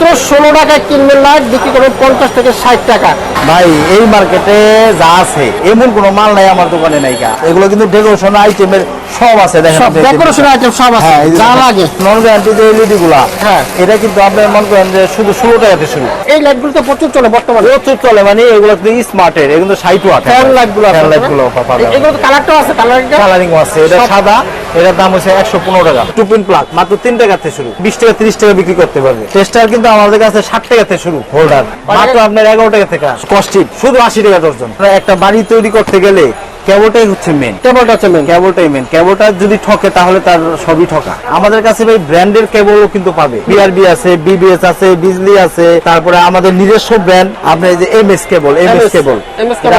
মাত্র ষোলো টাকায় কিনবেন লাইট বিক্রি করবেন পঞ্চাশ থেকে ষাট টাকা। ভাই এই মার্কেটে যা আছে এমন কোনো মাল নাই আমার দোকানে নাই কা এগুলো কিন্তু ডেকোরেশন আইটেমের সব আছে দেখেন সব ডেকোরেশন আইটেম সব আছে হ্যাঁ যা লাগে। নন গ্যারান্টি যে এলইডি গুলা হ্যাঁ। এটা কিন্তু আপনি মনে করেন যে শুধু ষোলো টাকাতে শুরু। এই লাইটগুলো তো প্রচুর চলে বর্তমানে। প্রচুর চলে মানে এগুলো কিন্তু স্মার্টের এগুলো ষাট ওয়াট ফ্যান লাইটগুলো ফ্যান লাইটগুলো পাবেন এগুলো তো কালারটাও আছে কালারটা কালারিং আছে এটা সাদা এটার দাম হচ্ছে একশো পনেরো টাকা। টু পিন প্লাগ মাত্র তিন টাকাতে শুরু। বিশ টাকা তিরিশ টাকা বিক্রি করতে পারবে। টেস্টার কিন্তু আমাদের কাছে ষাট থেকে শুরু হোল্ডার মাত্র আপনার এগারো টাকা থেকে কস্টিপ শুধু আশি টাকা দর্জন একটা বাড়ি তৈরি করতে গেলে কেবলটাই হচ্ছে মেন টেবলটা আছে মেন কেবলটাই মেন কেবলটা যদি ঠকে তাহলে তার সবই ঠকা। আমাদের কাছে ভাই ব্র্যান্ডের কেবলও কিন্তু পাবে। বিআরবি আছে বিবিএস আছে বিজলি আছে তারপরে আমাদের নিজস্ব ব্র্যান্ড আপনার যে M S cable M S cable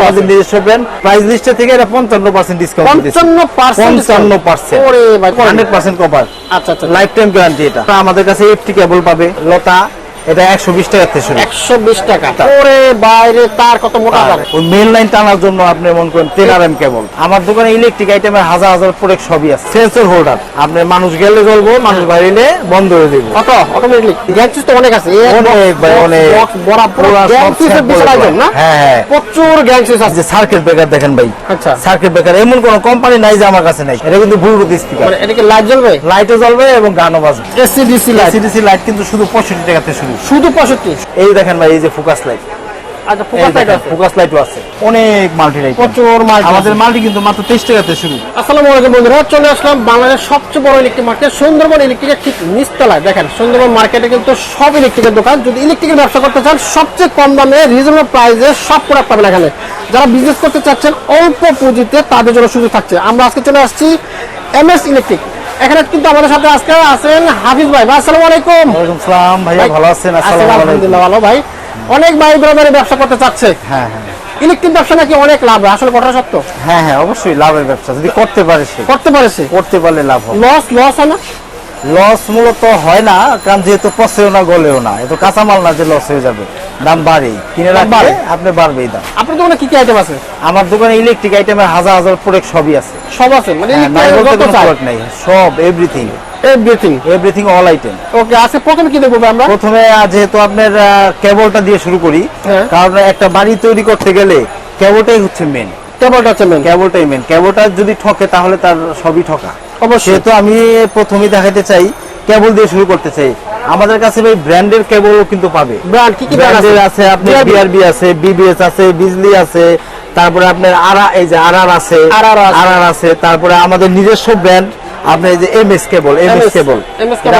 আমাদের নিজস্ব ব্র্যান্ড প্রাইস লিস্টে থেকে এটা পঞ্চান্ন পার্সেন্ট ডিসকাউন্ট পঞ্চান্ন পঞ্চান্ন পার্সেন্ট হান্ড্রেড পার্সেন্ট কভার আচ্ছা আচ্ছা। লাইফ টাইম গ্যারান্টি এটা আমাদের কাছে এফটি কেবল পাবে লতা এটা একশো বিশ টাকা থেকে শুরু। একশো বিশ টাকা। ওরে বাইরে তার কত মোটা তার ওই মেন লাইন টানার জন্য আপনি মনে করেন কেবল আমার দোকানে ইলেকট্রিক আইটেমের হাজার হাজার প্রোডাক্ট সবই আছে। সেন্সর হোল্ডার আপনি মানুষ গেলে জ্বলবো মানুষ বাইরে বন্ধ হয়ে দেবো কত অটোমেটিক গ্যাংসিস তো অনেক আছে। অনেক ভাই, অনেক। বিশাল না? হ্যাঁ, হ্যাঁ। প্রচুর গ্যাংসিস আছে। সার্কিট ব্রেকার দেখেন ভাই। আচ্ছা। সার্কিট ব্রেকার এমন কোন কোম্পানি নাই যে আমার কাছে নাই। এটা কিন্তু ব্লুটুথ স্পিকার মানে এটা কি লাইট জ্বলবে? লাইটও জ্বলবে এবং গানও বাজবে। এসি ডিসি লাইট লাইট কিন্তু শুধু পঁয়ষট্টি টাকাতে শুরু। শুধু পঁয়ষট্টি। এই দেখেন ভাই এই যে ফোকাস লাইট আচ্ছা ফোকাস লাইট আছে। ফোকাস লাইটও আছে। অনেক মাল্টি লাইট প্রচুর আমাদের মাল্টি কিন্তু মাত্র তেইশ টাকাতে শুরু। আসসালামু আলাইকুম বন্ধুরা চলে আসলাম বাংলাদেশের সবচেয়ে বড় ইলেকট্রিক মার্কেট সুন্দরবন ইলেকট্রিকের ঠিক নিচতলায়। দেখেন সুন্দরবন মার্কেটে কিন্তু সব ইলেকট্রিকের দোকান। যদি ইলেকট্রিকের ব্যবসা করতে চান সবচেয়ে কম দামে রিজনেবল প্রাইসে সব প্রোডাক্ট পাবেন এখানে। যারা বিজনেস করতে চাচ্ছেন অল্প পুঁজিতে তাদের জন্য সুযোগ থাকছে। আমরা আজকে চলে আসছি এম এস ইলেকট্রিক এখানে কিন্তু আমাদের সাথে আজকে আছেন হাফিজ ভাই। ভাই আসসালামু আলাইকুম। ওয়ালাইকুম সালাম। ভাইয়া ভালো আছেন? আছেন আসসালামু আলাইকুম। আলহামদুলিল্লাহ ভালো ভাই। অনেক ভাই ব্রাদারে ব্যবসা করতে চাচ্ছে। হ্যাঁ হ্যাঁ। ইলেকট্রিক ব্যবসা নাকি অনেক লাভ হয়? আসলে কথা সত্য? হ্যাঁ হ্যাঁ অবশ্যই লাভের ব্যবসা। যদি করতে পারে সে। করতে পারেছে করতে পারলে লাভ হবে। লস লস হয় না? লস মূলত হয় না কারণ যেহেতু পচেও না গলেও না। এত কাঁচামাল না যে লস হয়ে যাবে। দাম বাড়েই কিনে রাখলে বাড়ে। আপনি বাড়বেই দাম। আপনার দোকানে কি কি আইটেম আছে? আমার দোকানে ইলেকট্রিক আইটেমের হাজার হাজার প্রোডাক্ট সবই আছে। সব আছে? মানে হ্যাঁ, নাই বলতে কোনো চাই নাই। সব everything everything everything all item okay আজকে প্রথমে কি দেখব আমরা? প্রথমে যেহেতু আপনার কেবলটা দিয়ে শুরু করি হ্যাঁ। কারণ একটা বাড়ি তৈরি করতে গেলে কেবলটাই হচ্ছে মেন টেবলটা আছে মেন কেবলটাই মেন কেবলটা যদি ঠকে তাহলে তার সবই ঠকা। অবশ্যই। সেহেতু আমি প্রথমেই দেখাতে চাই কেবল দিয়ে শুরু করতে চাই আমাদের কাছে ভাই ব্র্যান্ডের কেবল কিন্তু পাবে। ব্র্যান্ড কি কি ব্র্যান্ড আছে? ব্র্যান্ডের আছে আপনি বিআরবি আছে বিবিএস আছে বিজলি আছে তারপরে আপনার আরা এই যে আরআর আছে। আরআর আছে। তারপরে আমাদের নিজস্ব ব্র্যান্ড আপনার যে এমএস কেবল এমএস কেবল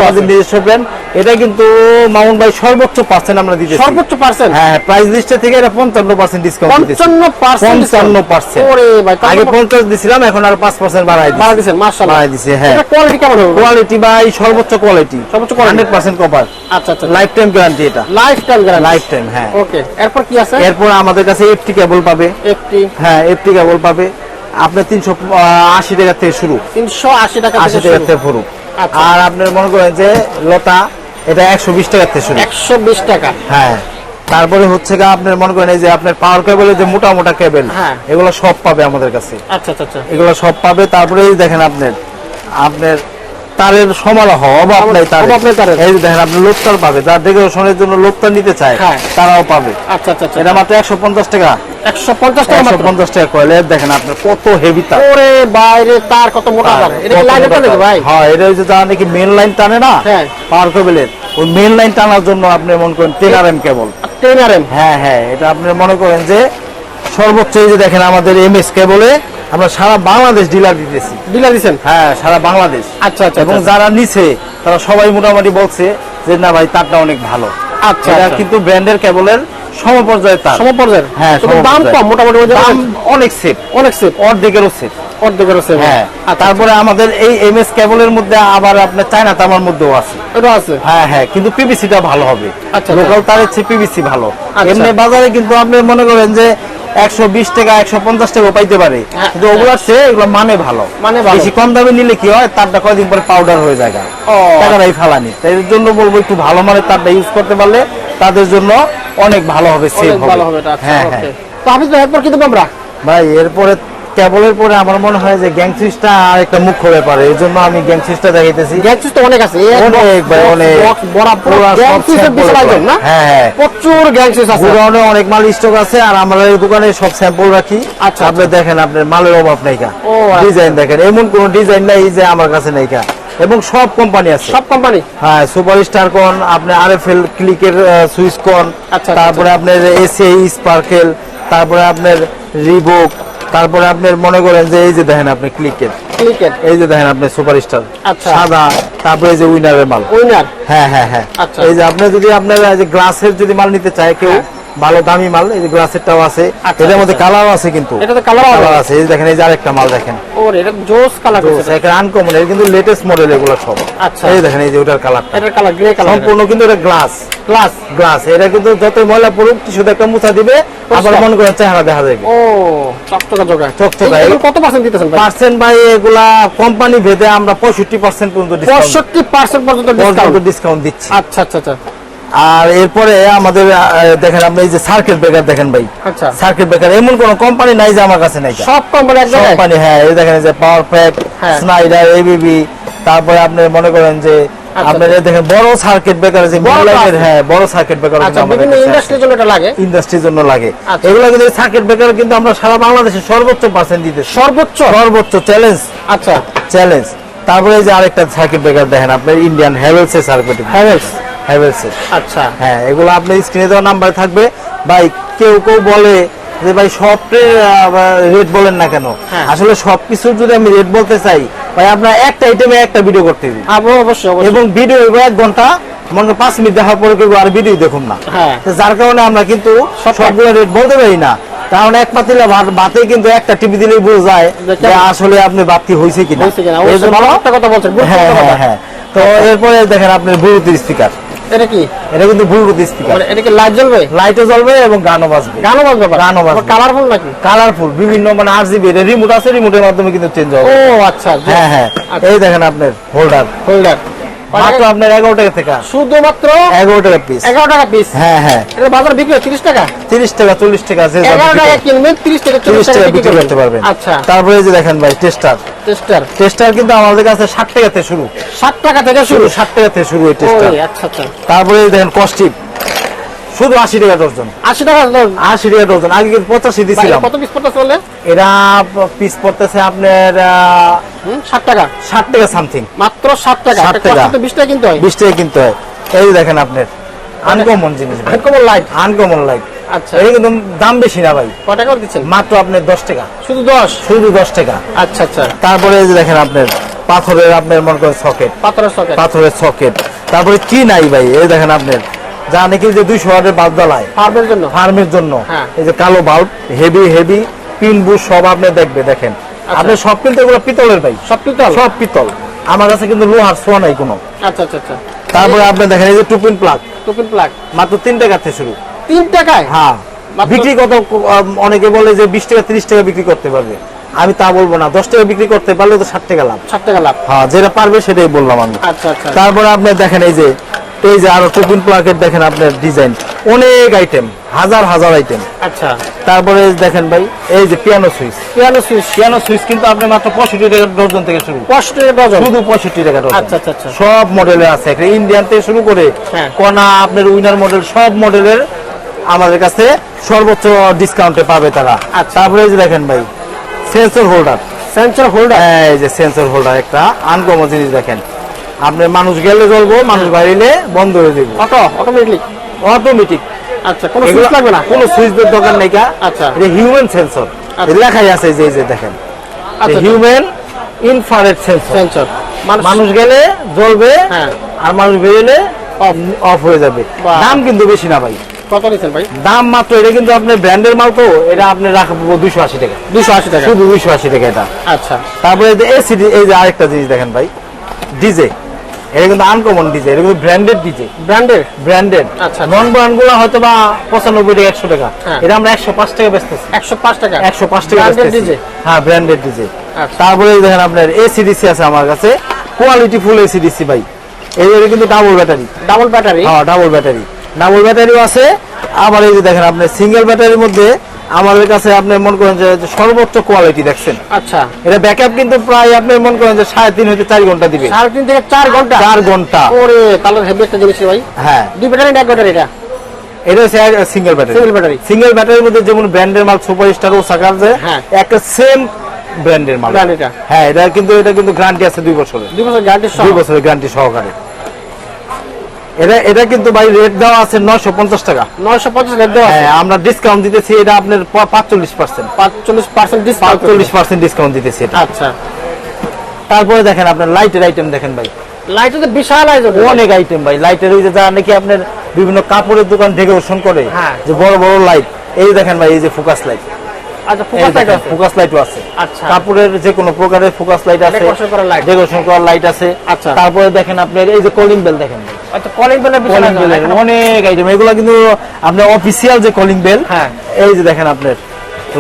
আমাদের নিজস্ব ব্র্যান্ড এটা কিন্তু মাউন্ট ভাই সর্বোচ্চ পার্সেন্ট আমরা দিতেছি। সর্বোচ্চ পার্সেন্ট হ্যাঁ প্রাইস লিস্টে থেকে এটা পঞ্চান্ন পার্সেন্ট ডিসকাউন্ট দিতেছি। ওরে ভাই আগে পঞ্চাশ দিছিলাম এখন আর বাড়াই দিছেন মাশাআল্লাহ। বাড়াই দিছে হ্যাঁ। এটা কোয়ালিটি কেমন হবে। কোয়ালিটি বাই সর্বোচ্চ কোয়ালিটি সর্বোচ্চ quality। হান্ড্রেড পার্সেন্ট কভার আচ্ছা আচ্ছা। লাইফ টাইম গ্যারান্টি এটা। Life time guarantee life time হ্যাঁ। ওকে এরপর কি আছে? এরপর আমাদের কাছে এফটি কেবল পাবে। একটি হ্যাঁ এফটি কেবল পাবে। আপনার তিনশো আশি টাকা থেকে শুরু। 380 টাকা আশি টাকার টাকা থেকে শুরু। আচ্ছা। আর আপনার মনে করেন যে লতা এটা একশো বিশ টাকা থেকে শুরু। 120 টাকা। হ্যাঁ। তারপরে হচ্ছে গা আপনার মনে করেন এই যে আপনার পাওয়ার কেবলের যে মোটা মোটা কেবল হ্যাঁ। এগুলো সব পাবে আমাদের কাছে। আচ্ছা আচ্ছা আচ্ছা। এগুলো সব পাবে। তারপরে দেখেন আপনার আপনার তারের সমারোহ অভাব নাই তার অভাব নেই তারের। এই দেখেন আপনি লোকতার পাবে যার ডেকোরেশনের জন্য লোকতার নিতে চায় হ্যাঁ। তারাও পাবে। আচ্ছা আচ্ছা আচ্ছা। এটা মাত্র একশো পঞ্চাশ টাকা। 150 টাকা একশো পঞ্চাশ টাকা কয়েল দেখেন আপনার কত হেভি তার। ওরে বাইরে তার কত মোটা তার এটা লাইনে টানে ভাই? হ্যাঁ এটা হচ্ছে যারা নাকি মেন লাইন টানে না হ্যাঁ। পাওয়ার কেবলের ওই মেন লাইন টানার জন্য আপনি মনে করেন ten R M cable 10 RM হ্যাঁ হ্যাঁ এটা আপনি মনে করেন যে সর্বোচ্চ এই যে দেখেন আমাদের এম এস কেবলে আমরা সারা বাংলাদেশ ডিলার দিতেছি। ডিলার দিছেন? হ্যাঁ সারা বাংলাদেশ। আচ্ছা আচ্ছা এবং আচ্ছা। যারা নিছে তারা সবাই মোটামুটি বলছে যে না ভাই তারটা অনেক ভালো। আচ্ছা, আচ্ছা। কিন্তু ব্র্যান্ডের কেবলের সমপর্যায়ের তার। সমপর্যায়ের হ্যাঁ দাম কম মোটামুটি অনেক সেফ অনেক সেফ অর্ধেকেরও সেফ অর্ধেকের আছে হ্যাঁ আর তারপরে আমাদের এই এম এস কেবলের মধ্যে আবার আপনার চায়না তামার মধ্যেও আছে। এটা আছে? হ্যাঁ হ্যাঁ কিন্তু পিভিসিটা ভালো হবে। আচ্ছা, লোকাল তারের চেয়ে পিভিসি ভালো। আচ্ছা। এমনি বাজারে কিন্তু আপনি মনে করেন যে একশো বিশ টাকা একশো পঞ্চাশ টাকা পাইতে পারে। হ্যাঁ, কিন্তু ওগুলোর চেয়ে এগুলো মানে ভালো। মানে ভালো। বেশি কম দামে নিলে কি হয় তারটা কয়দিন পরে পাউডার হয়ে যায়। টাকাটাই ফালানি। তাই এর জন্য বলব একটু ভালো মানের তারটা ইউজ করতে পারলে তাদের জন্য অনেক ভালো হবে সেভ হবে। হ্যাঁ হ্যাঁ। তো হাফিজ ভাই এরপর কি দেবো আমরা? ভাই এরপরে কেবলের পরে আমার মনে হয় যে গ্যাং সুইচটা আর একটা মুখ্য ব্যাপার এই জন্য আমি গ্যাং সুইচটা দেখাইতেছি তো অনেক আছে অনেক ভাই, অনেক। বরাবর বিশাল আইটেম না? হ্যাঁ, হ্যাঁ। প্রচুর আছে। অনেক মাল স্টক আছে আর আমরা এই দোকানে সব স্যাম্পল রাখি। আচ্ছা, আপনি দেখেন আপনার মালের অভাব নাই কা। আচ্ছা। ডিজাইন দেখেন এমন কোন ডিজাইন নাই যে আমার কাছে নাই কা। এবং সব কোম্পানি আছে। সব কোম্পানি হ্যাঁ সুপার স্টার কোন আপনি আরএফএল ক্লিকের সুইচ কোন আচ্ছা, তারপরে আপনার এসএ স্পার্কেল তারপরে আপনার রিবুক তারপরে আপনি মনে করেন যে এই যে দেখেন আপনি ক্লিকের। ক্লিকেট এই যে দেখেন আপনি সুপারস্টার। আচ্ছা। সাদা তারপরে এই যে উইনারের মাল। উইনার। হ্যাঁ হ্যাঁ হ্যাঁ। আচ্ছা। এই যে আপনি যদি আপনার এই যে গ্লাসের যদি মাল নিতে চায় কেউ ভালো দামি মাল এই যে গ্লাসেরটাও আছে। আচ্ছা, এটার মধ্যে আচ্ছা। কালারও আছে কিন্তু। colour ও কালার আছে? আছে এই দেখেন এই যে আরেকটা মাল দেখেন। ওর এটা জোস কালার তো করছে। এটা আনকমন এর কিন্তু লেটেস্ট মডেল এগুলো সব। আচ্ছা। এই দেখেন এই যে ওটার এটার কালার গ্রে কালার সম্পূর্ণ কিন্তু এটা গ্লাস গ্লাস গ্লাস এটা কিন্তু যত ময়লা পড়ুক একটা মুছা দিবে আবার মনে করেন চেহারা দেখা যাবে। ও চকচকা জোগা চকচকা। এগুলো কত পার্সেন্ট দিতেছেন ভাই? পার্সেন্ট ভাই এগুলা কোম্পানি ভেদে আমরা পঁয়ষট্টি পার্সেন্ট পর্যন্ত ডিসকাউন্ট পঁয়ষট্টি পার্সেন্ট পর্যন্ত ডিসকাউন্ট ডিসকাউন্ট দিচ্ছি। আচ্ছা আচ্ছা আচ্ছা। আর এরপরে আমাদের দেখেন আপনি এই যে সার্কিট ব্রেকার দেখেন ভাই। আচ্ছা। সার্কিট ব্রেকার এমন কোন কোম্পানি নাই যে আমার কাছে নাই। সব কোম্পানি কোম্পানি হ্যাঁ এই দেখেন যে প্যাক হ্যাঁ। স্নাইডার এবিবি তারপরে আপনি মনে করেন যে আপনার দেখেন বড় সার্কিট ব্রেকার আছে। হ্যাঁ বড় সার্কিট ব্রেকার আচ্ছা বিভিন্ন ইন্ডাস্ট্রির জন্য এটা লাগে? ইন্ডাস্ট্রির জন্য লাগে। আচ্ছা। এগুলো কিন্তু সার্কিট ব্রেকার কিন্তু আমরা সারা বাংলাদেশে সর্বোচ্চ পার্সেন্ট দিতে সর্বোচ্চ? সর্বোচ্চ চ্যালেঞ্জ আচ্ছা। চ্যালেঞ্জ তারপরে যে আরেকটা সার্কিট ব্রেকার দেখেন আপনার ইন্ডিয়ান হ্যাভেলস এর সার্কিট হ্যাভেলস হ্যাভেলস আচ্ছা। হ্যাঁ এগুলো আপনার স্ক্রিনে দেওয়া নাম্বার থাকবে। ভাই কেউ কেউ বলে যে ভাই সফটের রেট বলেন না কেন? হ্যাঁ। আসলে সবকিছুর যদি আমি রেট বলতে চাই ভাই আপনার একটা আইটেমে একটা ভিডিও করতে দিন। অবশ্যই এবং ভিডিও এক ঘণ্টা মনে পাঁচ মিনিট দেখার পরে কেউ আর ভিডিও দেখুন না। হ্যাঁ। যার কারণে আমরা কিন্তু সবগুলো রেট বলতে পারি না। কারণ এক পাতিলে ভাত কিন্তু একটা টিভি দিলেই বোঝা যায় যে আসলে আপনি বাতি হয়েছে কিনা। কথা বলছেন হ্যাঁ হ্যাঁ হ্যাঁ। তো এরপরে দেখেন আপনার ব্লুটুথ স্পিকার এটা কি? এটা কিন্তু ব্লুটুথ স্পিকার মানে এটা কি লাইট জ্বলবে? লাইটও জ্বলবে এবং গানও বাজবে। গানও বাজবে গানও বাজবে। কালারফুল নাকি? কালারফুল বিভিন্ন মানে আর জিবি রিমোট আছে রিমোটের মাধ্যমে কিন্তু চেঞ্জ হবে। ও আচ্ছা হ্যাঁ হ্যাঁ। এই দেখেন আপনার হোল্ডার হোল্ডার মাত্র আপনার এগারো টাকা থেকে। শুধুমাত্র এগারো টাকা পিস এগারো টাকা পিস হ্যাঁ হ্যাঁ। এটা বাজার বিক্রি হয় তিরিশ টাকা? তিরিশ টাকা চল্লিশ টাকা আছে এগারো টাকা কিনবেন তিরিশ টাকা তিরিশ চল্লিশ টাকা টাকা বিক্রি করতে পারবেন। আচ্ছা। তারপরে যে দেখেন ভাই টেস্টার টেস্টার টেস্টার কিন্তু আমাদের কাছে ষাট টাকা থেকে শুরু। ষাট টাকা থেকে শুরু? শুরু ষাট টাকা থেকে শুরু এই টেস্টার আচ্ছা আচ্ছা। তারপরে দেখেন কস্টিপ শুধু আশি টাকা ডর্জন আশি টাকা। আশি টাকা ডর্জন আগে কিন্তু পঁচাশি ভাই, দিছিলাম। কত পিস পড়তে চলে এরা পিস পড়তেছে আপনার ষাট টাকা। ষাট টাকা সামথিং মাত্র ষাট টাকা। 60 একটা টাকা। কষ্ট তো বিশ টাকা কিনতে হয়। বিশ টাকা কিনতে হয়। এই দেখেন আপনার আনকমন জিনিস কমন লাইট আনকমন লাইট আচ্ছা। এটা কিন্তু দাম বেশি না ভাই। কয় টাকা দিচ্ছেন? মাত্র আপনার দশ টাকা। শুধু দশ? শুধু দশ টাকা। আচ্ছা আচ্ছা। তারপরে এই যে দেখেন আপনার পাথরের আপনার মনে করেন সকেট পাথরের সকেট পাথরের সকেট তারপরে কি নাই ভাই? এই দেখেন আপনার যা নাকি যে দুইশো ওয়াটের বাল্ব জ্বালায়। ফার্মের জন্য? ফার্মের জন্য। হ্যাঁ। এই যে কালো bulb heavy heavy pin bush সব আপনি দেখবে দেখেন। আপনি সব কিন্তু এগুলো পিতলের ভাই। সব পিতল? সব পিতল। আমার কাছে কিন্তু লোহার সোয়া নাই কোনো। আচ্ছা আচ্ছা আচ্ছা। তারপরে আপনি দেখেন এই যে টুপিন প্লাগ। Two-pin plug? মাত্র তিন টাকা থেকে শুরু। তিন টাকায়? হ্যাঁ। বিক্রি কত অনেকে বলে যে বিশ টাকা তিরিশ টাকা বিক্রি করতে পারবে। আমি তা বলব না। দশ টাকা বিক্রি করতে পারলে তো ষাট টাকা লাভ। ষাট টাকা লাভ। হ্যাঁ যেটা পারবে সেটাই বললাম আমি। আচ্ছা আচ্ছা। তারপরে আপনি দেখেন এই যে এই যে আরও টুপিন প্লাকের দেখেন আপনার ডিজাইন অনেক আইটেম হাজার হাজার আইটেম আচ্ছা। তারপরে দেখেন ভাই এই যে piano switch piano switch piano switch কিন্তু আপনি মাত্র পঁয়ষট্টি টাকা ডজন থেকে শুরু। পঁয়ষট্টি টাকা ডজন। শুধু পঁয়ষট্টি টাকা ডজন। আচ্ছা, আচ্ছা, আচ্ছা। সব মডেলের আছে। ইন্ডিয়ান থেকে শুরু করে হ্যাঁ। কনা আপনার উইনার মডেল সব মডেলের আমাদের কাছে সর্বোচ্চ ডিসকাউন্টে পাবে তারা। আচ্ছা। তারপরে এই যে দেখেন ভাই সেন্সর হোল্ডার সেন্সর হোল্ডার হ্যাঁ এই যে সেন্সর হোল্ডার একটা আনকমন জিনিস দেখেন। আপনি মানুষ গেলে জ্বলবো মানুষ বাইরে বন্ধ হয়ে যাবে অটো অটোমেটিক অটোমেটিক আচ্ছা কোনো সুইচ লাগবে না? কোনো সুইচের দরকার নেই কা। আচ্ছা। এটা হিউম্যান সেন্সর আচ্ছা। লেখাই আছে যে যে দেখেন। হিউম্যান ইনফ্রারেড সেন্সর সেন্সর মানুষ গেলে জ্বলবে হ্যাঁ। আর মানুষ বেরোলে অফ হয়ে যাবে। দাম কিন্তু বেশি না ভাই। কত ভাই? দাম মাত্র এটা কিন্তু আপনার ব্র্যান্ডের মাল তো এটা আপনি রাখব দুইশো আশি টাকা। দুশো আশি টাকা। শুধু দুইশো আশি টাকা এটা। আচ্ছা। তারপরে এসিডি এই যে আরেকটা জিনিস দেখেন ভাই। ডিজে। এটা কিন্তু আনকমন ডিজে এটা কিন্তু ব্র্যান্ডেড ডিজে ব্র্যান্ডের ব্র্যান্ডেড আচ্ছা। নন ব্র্যান্ডগুলো হয়তো বা পঁচানব্বই টাকা একশো টাকা। হ্যাঁ। এটা আমরা একশো পাঁচ টাকা বেচতেছি। একশো পাঁচ টাকা? একশো পাঁচ টাকা হ্যাঁ ব্র্যান্ডেড ডিজে আচ্ছা। তারপরে দেখেন আপনার এসিডিসি আছে আমার কাছে। কোয়ালিটি ফুল এসিডিসি ভাই। এই কিন্তু ডাবল ব্যাটারি ডাবল ব্যাটারি হ্যাঁ ডাবল ব্যাটারি ডাবল ব্যাটারিও আছে। আবার এই যে দেখেন আপনার সিঙ্গেল ব্যাটারির মধ্যে আমাদের কাছে আপনি মনে করেন যে সর্বোচ্চ কোয়ালিটি দেখছেন। আচ্ছা। এটা ব্যাকআপ কিন্তু প্রায় আপনি মনে করেন যে সাড়ে তিন হইতে চার ঘণ্টা দিবে। সাড়ে তিন থেকে চার ঘণ্টা? চার ঘণ্টা। ওরে তাহলে হেভি একটা জিনিস ভাই। হ্যাঁ। দুই ব্যাটারি এক ব্যাটারি এটা এটা হচ্ছে সিঙ্গেল ব্যাটারি। সিঙ্গেল ব্যাটারির মধ্যে যেমন ব্র্যান্ডের মাল ও সাকার যে হ্যাঁ। একটা সেম ব্র্যান্ডের মাল। হ্যাঁ এটা কিন্তু এটা কিন্তু গ্যারান্টি আছে দুই বছরের। দুই বছর গ্যারান্টি সহ দুই বছরের গ্যারান্টি সহকারে। এটা এটা কিন্তু ভাই রেট দেওয়া আছে নয়শো পঞ্চাশ টাকা। নয়শো পঞ্চাশ রেট দেওয়া হ্যাঁ আমরা ডিসকাউন্ট দিতেছি এটা আপনার ডিসকাউন্ট দিতেছি এটা। আচ্ছা। তারপরে দেখেন আপনার লাইটের আইটেম দেখেন ভাই। লাইটের তো বিশাল আয়োজন অনেক আইটেম ভাই। লাইটের ওই যে যারা নাকি আপনার বিভিন্ন কাপড়ের দোকান ডেকোরেশন করে হ্যাঁ। যে বড় বড় লাইট এই দেখেন ভাই এই যে ফোকাস লাইট আচ্ছা ফোকাস লাইট আছে। ফোকাস লাইটও আছে। আচ্ছা। কাপড়ের যে কোনো প্রকারের ফোকাস লাইট আছে Decoration করা light। ডেকোরেশন করা লাইট আছে। আচ্ছা। তারপরে দেখেন আপনার এই যে কলিং বেল দেখেন। আচ্ছা কলিং বেলের কলিং বেলের অনেক আইটেম এগুলো কিন্তু আপনার অফিসিয়াল যে কলিং বেল হ্যাঁ। এই যে দেখেন আপনার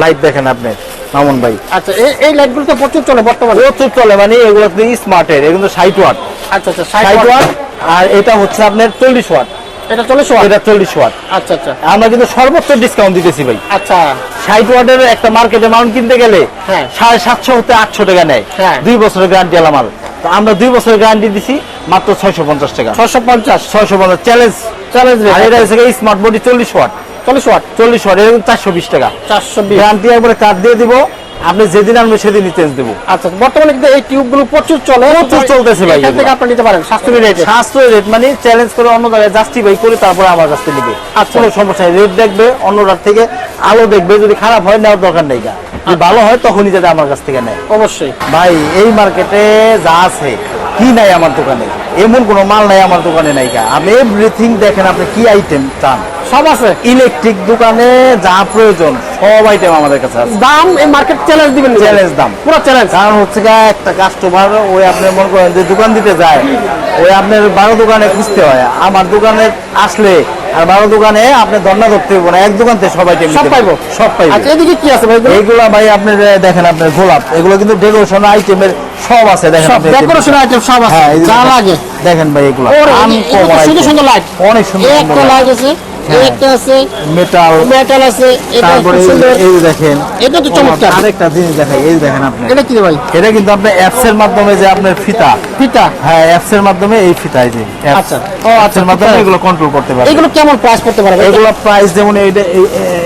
লাইট দেখেন আপনার মামুন ভাই। আচ্ছা এই লাইটগুলো তো প্রচুর চলে বর্তমানে। প্রচুর চলে মানে এগুলো স্মার্টের এগুলো ষাট ওয়াট আচ্ছা আচ্ছা ষাট ওয়াট আর এটা হচ্ছে আপনার চল্লিশ ওয়াট এটা চল্লিশ ওয়াট? এটা চল্লিশ ওয়াট। আচ্ছা আচ্ছা। আমরা কিন্তু সর্বোচ্চ ডিসকাউন্ট দিতেছি ভাই। আচ্ছা। ষাট ওয়াটের একটা মার্কেটে মাউন্ট কিনতে গেলে হ্যাঁ। সাড়ে সাতশো হতে আটশো টাকা নেয়। হ্যাঁ। দুই বছরের গ্যারান্টি আলাম মাল তো আমরা দুই বছরের গ্যারান্টি দিছি মাত্র ছয়শো পঞ্চাশ টাকা। ছশো পঞ্চাশ? ছয়শো পঞ্চাশ। চ্যালেঞ্জ চ্যালেঞ্জ আর এটা হচ্ছে স্মার্ট বডি চল্লিশ ওয়াট। চল্লিশ ওয়াট? চল্লিশ ওয়াট এটা চারশো বিশ টাকা। চারশো বিশ। গ্যারান্টি একবারে কার্ড দিয়ে দিব। আপনি যেদিন আনবেন সেদিনই চেঞ্জ দেবো। আচ্ছা বর্তমানে কিন্তু এই টিউবগুলো প্রচুর চলে। প্রচুর চলতেছে ভাই এখান থেকে আপনি নিতে পারেন সাশ্রয়ী রেটে সাশ্রয় রেট মানে চ্যালেঞ্জ করে অন্য জায়গায় জাস্টিফাই করে তারপরে আমার কাছ থেকে নিবে আচ্ছা। কোনো সমস্যা নেই রেট দেখবে অন্যটার থেকে আলো দেখবে যদি খারাপ হয় নেওয়ার দরকার নেই গা। যদি ভালো হয় তখনই যাতে আমার কাছ থেকে নেয়। অবশ্যই। ভাই এই মার্কেটে যা আছে কি নাই আমার দোকানে। এমন কোনো মাল নাই আমার দোকানে নাই আপনি এভরিথিং দেখেন আপনি কি আইটেম চান? সব আছে। ইলেকট্রিক দোকানে যা প্রয়োজন সব আইটেম আমাদের কাছে আছে। দাম এই মার্কেট চ্যালেঞ্জ দিবেন চ্যালেঞ্জ দাম। পুরো চ্যালেঞ্জ কারণ হচ্ছে গা একটা কাস্টমার ওই আপনি মনে করেন যে দোকান দিতে যায় ওই আপনার বারো দোকানে খুঁজতে হয়। আমার দোকানে আসলে আর বারো দোকানে আপনি ধর্ণা ধরতে হবে না এক দোকান থেকে সব পাইবো। সব পাইবো। আচ্ছা এদিকে কি আছে ভাই? এগুলো? ভাই আপনি দেখেন আপনার গোলাপ এগুলো কিন্তু ডেকোরেশন আইটেমের সব আছে দেখেন ডেকোরেশন আইটেম সব আছে। হ্যাঁ যা লাগে। দেখেন ভাই এগুলো সুন্দর সুন্দর লাইট অনেক সুন্দর একটা লাইট আছে একটা আছে মেটাল মেটাল আছে এটা তারপরে এই দেখেন এটা তো চমৎকার। আরেকটা জিনিস দেখাই এই দেখেন আপনি। এটা কি ভাই? এটা কিন্তু আপনি অ্যাপস এর মাধ্যমে যে আপনার ফিতা। ফিতা? হ্যাঁ অ্যাপস এর মাধ্যমে এই ফিতা এই যে আচ্ছা। ও আচ্ছা মাধ্যমে এগুলো কন্ট্রোল করতে পারবেন। এগুলো কেমন প্রাইস করতে পারবে এগুলো প্রাইস যেমন এইটা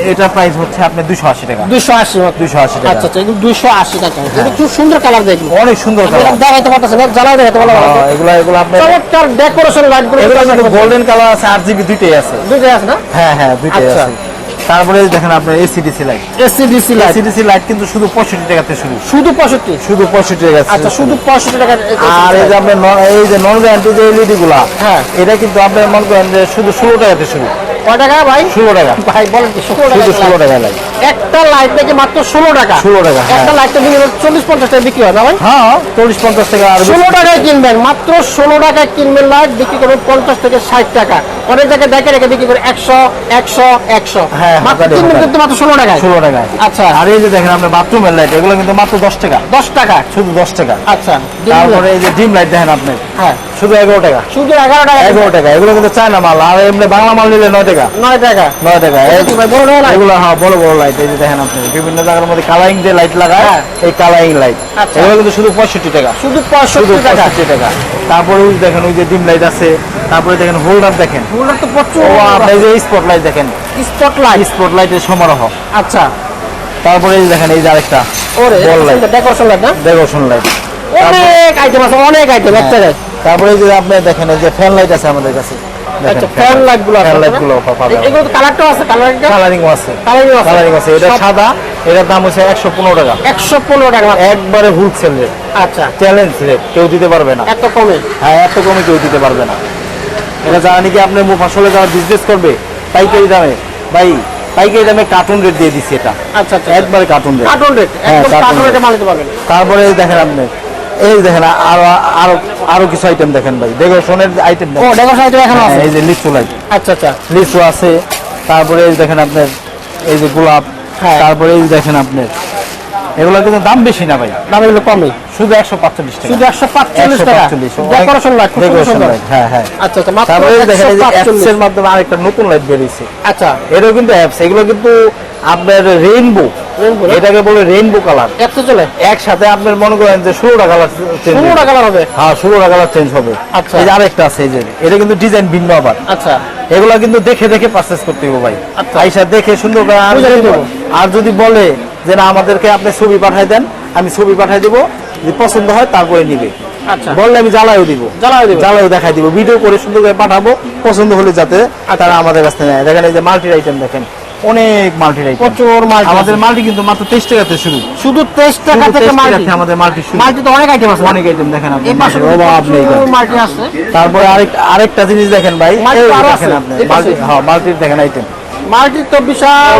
এই- এ- এটার প্রাইস হচ্ছে আপনি 280 টাকা। দুইশো আশি 280 টাকা। আচ্ছা আচ্ছা এগুলো দুইশো আশি টাকা। এটা খুব সুন্দর কালার দেখুন। অনেক সুন্দর কালার দেখাইতে পারতেছে না জ্বালাও দেখাতে ভালো ভালো এগুলো এগুলো আপনি চমৎকার ডেকোরেশন লাইটগুলো এগুলো গোল্ডেন কালার আছে আর জিবি দুইটাই আছে। দুইটাই আছে না? হ্যাঁ হ্যাঁ দুইটাই আচ্ছা। আছে। তারপরে দেখেন আপনার AC DC light AC DC light AC DC light কিন্তু শুধু 65 টাকাতে শুরু। শুধু পঁয়ষট্টি? শুধু 65 টাকা আচ্ছা শুধু পঁয়ষট্টি টাকা আর এই যে আপনার এই যে নন গ্যারান্টি যে এলইডি গুলা হ্যাঁ। এটা কিন্তু আপনার মনে করেন যে শুধু 16 টাকাতে শুরু। কয় টাকা ভাই? 16 টাকা। ভাই বলেন ষোলো টাকা। লাগে। একটা লাইট থেকে মাত্র ষোলো টাকা। 16 টাকা, হ্যাঁ। একটা করে চল্লিশ পঞ্চাশ টাকা বিক্রি হয় না ভাই? হ্যাঁ 40 50 টাকা আর ষোলো টাকায় কিনবেন মাত্র ষোলো টাকায় কিনবেন লাইট বিক্রি করবেন পঞ্চাশ থেকে ষাট টাকা। অনেক জায়গায় দেখে রেখে বিক্রি করে একশো একশো একশো। হ্যাঁ, কিনবেন কিন্তু মাত্র ষোলো টাকায়। 16 টাকায়। আচ্ছা। আর এই যে দেখেন আপনার বাথরুমের লাইট এগুলো কিন্তু মাত্র 10 টাকা। দশ টাকা। শুধু 10 টাকা। আচ্ছা। তারপরে এই যে ডিম লাইট দেখেন আপনি। হ্যাঁ। শুধু 11 টাকা। শুধু এগারো টাকা। 11 টাকা এগুলো কিন্তু চায়না মাল আর এমনি বাংলা মাল নিলে 9 টাকা। নয় টাকা। 9 টাকা? এগুলো হ্যাঁ বড় বড় লাইট এই যে দেখেন আপনি বিভিন্ন জায়গার মধ্যে কালারিং যে লাইট লাগায় হ্যাঁ। এই কালারিং লাইট আচ্ছা। এগুলো কিন্তু শুধু 65 টাকা। শুধু পঁয়ষট্টি টাকা। টাকা। তারপরে ওই দেখেন ওই যে ডিম লাইট আছে তারপরে দেখেন হোল্ডার দেখেন। ওগুলো তো প্রচুর এই যে স্পট লাইট দেখেন স্পট লাইট স্পট লাইটের সমারোহ। আচ্ছা। তারপরে দেখেন এই যে আরেকটা ওরে বল লাইট ডেকোরেশন লাইট না? ডেকোরেশন লাইট অনেক আইটেম আছে অনেক আইটেম তারপরে যে আপনি দেখেন যে ফ্যান লাইট আছে আমাদের কাছে। আচ্ছা ফ্যান লাইটগুলো ফ্যান লাইটগুলো পাবেন এগুলো কালারটাও আছে কালারটা কালারিং আছে। কালারিং আছে। কালারিং আছে। এটা সাদা এটার দাম হচ্ছে একশো পনেরো টাকা। একশো পনেরো টাকা একবারে হোলসেল রেট আচ্ছা। চ্যালেঞ্জ রেট কেউ দিতে পারবে না। এত কমে? হ্যাঁ এত কমে কেউ দিতে পারবে না। এটা যারা নাকি আপনি মুফাসলে যারা বিজনেস করবে পাইকারি দামে। ভাই পাইকারি দামে কার্টুন রেট দিয়ে দিচ্ছি এটা। আচ্ছা আচ্ছা। একবারে কার্টুন রেট কার্টুন রেট হ্যাঁ, কার্টুন রেটে মাল দিতে পারবেন। তারপরে দেখেন আপনি এই দেখেন আরও আরও আরও কিছু আইটেম দেখেন ভাই। ডেকোরেশনের আইটেম ও ডেকোরেশন আইটেম এখানে আছে? এই যে লিচু লাইট আচ্ছা আচ্ছা। লিচু আছে তারপরে এই দেখেন আপনার এই যে গোলাপ হ্যাঁ। তারপরে এই দেখেন আপনার এগুলো কিন্তু দাম বেশি না ভাই। দাম এগুলো কমই? শুধু একশো পাঁচচল্লিশ টাকা। শুধু একশো পাঁচচল্লিশ টাকা? ডেকোরেশন লাইট সুন্দর light, হ্যাঁ হ্যাঁ। আচ্ছা আচ্ছা তারপরে দেখেন এই যে apps 145 এর মাধ্যমে আরেকটা নতুন লাইট বেরিয়েছে। আচ্ছা। এটাও কিন্তু অ্যাপস এগুলো কিন্তু আপনার রেইনবো এটাকে বলে রেইনবো কালার এত চলে? একসাথে আপনার মনে করেন যে ষোলোটা কালার পনেরোটা কালার হবে? হ্যাঁ ষোলোটা কালার চেঞ্জ হবে। আচ্ছা। এই যে আরেকটা আছে এই যে এটা কিন্তু ডিজাইন ভিন্ন আবার। আচ্ছা। এগুলা কিন্তু দেখে দেখে পারচেস করতে হবে ভাই। আচ্ছা। আইসা দেখে সুন্দর করে আর যদি- আর যদি বলে যে না আমাদেরকে আপনি ছবি পাঠাই দেন আমি ছবি পাঠাই দেবো যদি পছন্দ হয় তারপরে নিবে। আচ্ছা। বললে আমি জ্বালাইও দিব। জ্বালাইও দিব। জ্বালাইও দেখাই দিব। ভিডিও করে সুন্দর করে পাঠাবো পছন্দ হলে যাতে তারা আমাদের কাছ থেকে নেয়। দেখেন এই যে মাল্টি আইটেম দেখেন। অনেক মাল্টি প্রচুর মাল্টি আমাদের মাল্টি কিন্তু মাত্র তেইশ টাকাতে শুরু। শুধু তেইশ টাকা থেকে 23 মাল্টি আমাদের মাল্টি শুরু। মাল্টি তো অনেক আইটেম আছে। অনেক আইটেম দেখেন আপনি অভাব নেই মাল্টি আছে। তারপরে আরেক আরেকটা জিনিস দেখেন ভাই মাল্টি দেখেন আপনি মাল্টি হ্যাঁ মাল্টির দেখেন আইটেম মাল্টি তো বিশাল।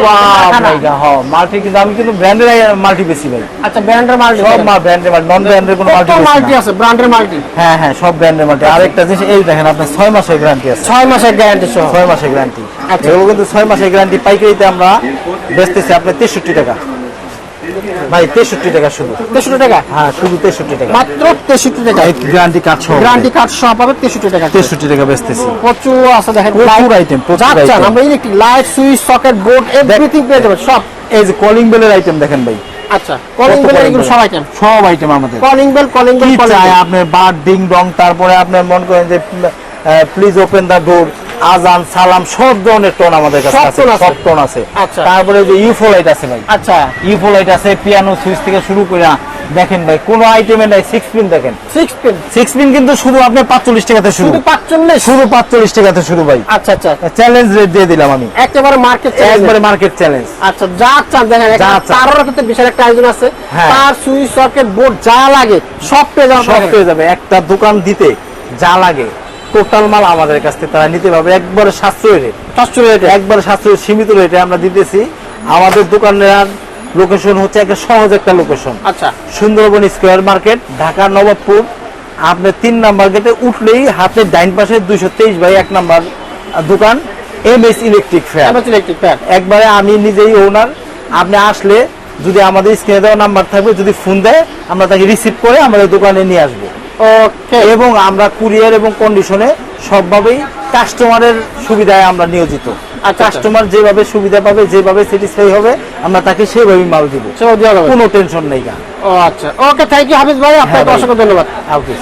মাল্টি কিন্তু আমি কিন্তু ব্র্যান্ডের মাল্টি বেশি ভাই। আচ্ছা ব্র্যান্ডের মাল্টি সব ব্র্যান্ডের মাল্টি নন ব্র্যান্ডের কোনো মাল্টি মাল্টি আছে? ব্র্যান্ডের মাল্টি? হ্যাঁ হ্যাঁ সব ব্র্যান্ডের মাল্টি। আরেকটা জিনিস এই দেখেন আপনার ছয় মাসের গ্যারান্টি আছে। ছয় মাসের গ্যারান্টি সহ। ছয় মাসের গ্যারান্টি আচ্ছা। এগুলো কিন্তু ছয় মাসের গ্যারান্টি পাইকারিতে আমরা বেচতেছি আপনার তেষট্টি টাকা। ভাই তেষট্টি টাকা শুধু। তেষট্টি টাকা? হ্যাঁ শুধু তেষট্টি টাকা। মাত্র তেষট্টি টাকা। গ্যারান্টি কার্ড সহ গ্যারান্টি কার্ড সহ পাবে তেষট্টি টাকা। তেষট্টি টাকা বেচতেছি। প্রচুর আছে দেখেন প্রচুর item। আমরা electric light switch socket board everything পেয়ে যাবেন সব। এই যে কলিং বেলের আইটেম দেখেন ভাই। আচ্ছা কলিং বেল এগুলো সব আইটেম সব আইটেম আমাদের। কলিং বেল কলিং বেল চাই আপনার বার ডিং ডং তারপরে আপনার মন করেন যে প্লিজ ওপেন দা ডোর আজান সালাম সব ধরনের টোন আমাদের কাছে আছে সব টোন আছে। আচ্ছা। তারপরে যে ইউফো লাইট আছে ভাই। আচ্ছা। ইউফো লাইট আছে পিয়ানো সুইচ থেকে শুরু করে দেখেন ভাই কোনো আইটেমে নাই সিক্স পিন দেখেন। সিক্স পিন সিক্স পিন কিন্তু শুধু আপনি পাঁচচল্লিশ টাকাতে শুরু। শুধু পাঁচচল্লিশ? শুধু পাঁচচল্লিশ টাকাতে শুরু ভাই। আচ্ছা আচ্ছা। চ্যালেঞ্জ রেট দিয়ে দিলাম আমি। একেবারে মার্কেট একবারে মার্কেট চ্যালেঞ্জ আচ্ছা যা চান দেখেন তারও কিন্তু বিশাল একটা আয়োজন আছে। হ্যাঁ। তার সুইচ সকেট বোর্ড যা লাগে সব পেয়ে যাবেন সব পেয়ে যাবে। একটা দোকান দিতে যা লাগে। টোটাল মাল আমাদের কাছ থেকে তারা নিতে পারবে। একবারে সাশ্রয় রেট সাতশো রেটে একবারে সাশ্রয় সীমিত রেটে আমরা দিতেছি। আমাদের দোকানের লোকেশন হচ্ছে একটা সহজ একটা লোকেশন আচ্ছা। সুন্দরবন স্কোয়ার মার্কেট ঢাকার নবাবপুর। আপনি তিন নাম্বার গেটে উঠলেই হাতের ডাইন পাশে দুইশো তেইশ বাই এক নাম্বার দোকান M S electric fan electric pad একবারে আমি নিজেই ওনার আপনি আসলে যদি আমাদের স্ক্রিনে দেওয়া নাম্বার থাকবে যদি ফোন দেয় আমরা তাকে রিসিভ করে আমাদের দোকানে নিয়ে আসব। এবং আমরা কুরিয়ার এবং কন্ডিশনে সবভাবেই কাস্টমারের সুবিধায় আমরা নিয়োজিত। আর কাস্টমার যেভাবে সুবিধা পাবে যেভাবে স্যাটিসফাই হবে আমরা তাকে সেভাবেই মাল দিব। কোনো টেনশন নেই ও আচ্ছা। ওকে থ্যাংক ইউ হাফিজ ভাই। আপনাকে হ্যাঁ অসংখ্য ধন্যবাদ। ওকে